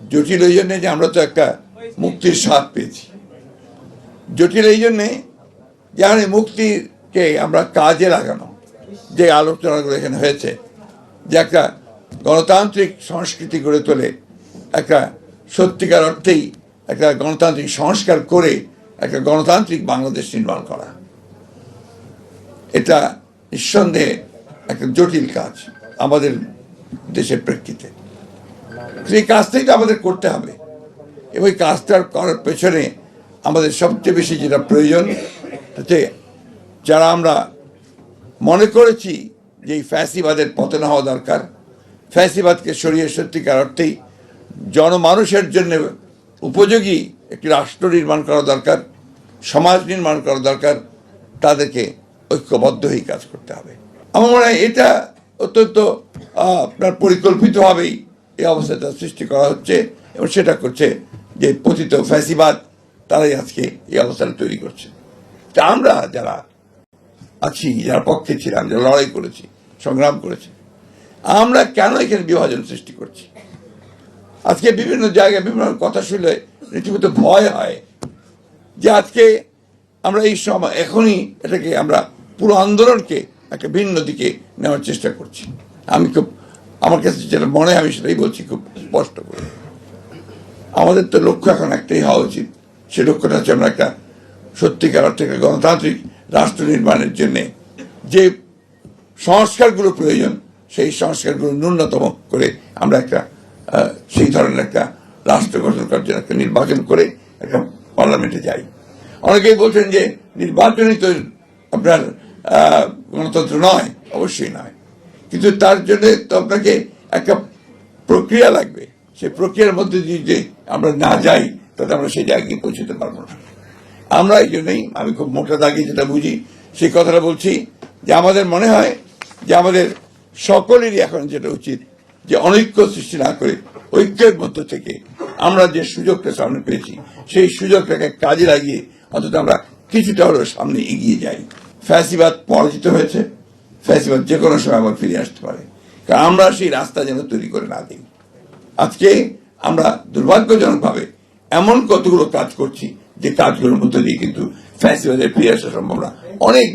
জটিল এই জন্যে যে আমরা তো একটা মুক্তির স্বাদ পেয়েছি। জটিল এই জন্যে যেমন এই মুক্তিকে আমরা কাজে লাগানো, যে আলোচনাগুলো এখানে হয়েছে, যে একটা গণতান্ত্রিক সংস্কৃতি গড়ে তোলে, একটা সত্যিকার অর্থেই একটা গণতান্ত্রিক সংস্কার করে একটা গণতান্ত্রিক বাংলাদেশ নির্মাণ করা। এটা নিঃসন্দেহে একটা জটিল কাজ আমাদের দেশের প্রেক্ষিতে। সেই কাজটাই তো আমাদের করতে হবে। এবং এই কাজটা করার পেছনে আমাদের সবচেয়ে বেশি যেটা প্রয়োজন হচ্ছে যারা আমরা মনে করেছি যে এই ফ্যাসিবাদের পতন হওয়া দরকার, ফ্যাসিবাদকে সরিয়ে সত্যিকার অর্থেই জনমানুষের জন্য উপযোগী একটি রাষ্ট্র নির্মাণ করা দরকার, সমাজ নির্মাণ করা দরকার, তাদেরকে ঐক্যবদ্ধ হয়ে কাজ করতে হবে। আমার মনে হয় এটা অত্যন্ত আপনার পরিকল্পিতভাবেই এই অবস্থাটা সৃষ্টি করা হচ্ছে এবং সেটা করছে যে পতিত ফ্যাসিবাদ তারাই আজকে এই অবস্থাটা তৈরি করছে। তা আমরা যারা আছি, যারা পক্ষে ছিলাম, যারা লড়াই করেছি, সংগ্রাম করেছি, আমরা কেন এখানে বিভাজন সৃষ্টি করছি? আজকে বিভিন্ন জায়গায় বিভিন্ন কথা শুনলে রীতিমতো ভয় হয় যে আজকে আমরা এই সময় এখনই এটাকে আমরা পুরো আন্দোলনকে একটা ভিন্ন দিকে নেওয়ার চেষ্টা করছি। আমি খুব আমার কাছে যেটা মনে হয়, আমি সেটাই বলছি খুব স্পষ্ট করে। আমাদের তো লক্ষ্য এখন একটাই হওয়া উচিত। সে লক্ষ্যটা হচ্ছে আমরা একটা সত্যিকার অর্থে একটা গণতান্ত্রিক রাষ্ট্র নির্মাণের জন্যে যে সংস্কারগুলো প্রয়োজন, সেই সংস্কারগুলো ন্যূনতম করে আমরা একটা সেই ধরনের একটা রাষ্ট্র গঠন করার জন্য একটা নির্বাচন করে একটা পার্লামেন্টে যাই। অনেকেই বলছেন যে নির্বাচনই তো আপনার গণতন্ত্র নয়, অবশ্যই নয়। কিন্তু তার জন্য তো আপনাকে একটা প্রক্রিয়া লাগবে। সেই প্রক্রিয়ার মধ্যে দিয়ে যে আমরা না যাই, তাতে আমরা সেই জায়গায় পৌঁছতে পারব না। আমরা এই জন্যই, আমি খুব মোটা দাগে যেটা বুঝি, সেই কথাটা বলছি যে আমাদের মনে হয় যে আমাদের সকলেরই এখন যেটা উচিত যে অনৈক্য সৃষ্টি না করে ঐক্যের মধ্য থেকে আমরা যে সুযোগটা সামনে পেয়েছি, সেই সুযোগটাকে কাজে লাগিয়ে অন্তত আমরা কিছুটা হলেও সামনে এগিয়ে যাই। ফ্যাসিবাদ পরাজিত হয়েছে। ফ্যাসিবাদ যে কোনো সময় আবার ফিরে আসতে পারে। কারণ আমরা সেই রাস্তা যেন তৈরি করে না দিই। আজকে আমরা দুর্ভাগ্যজনকভাবে এমন কতগুলো কাজ করছি যে কাজগুলোর মধ্যে দিয়ে কিন্তু ফ্যাসিবাদের ফিরে আসা সম্ভব না অনেক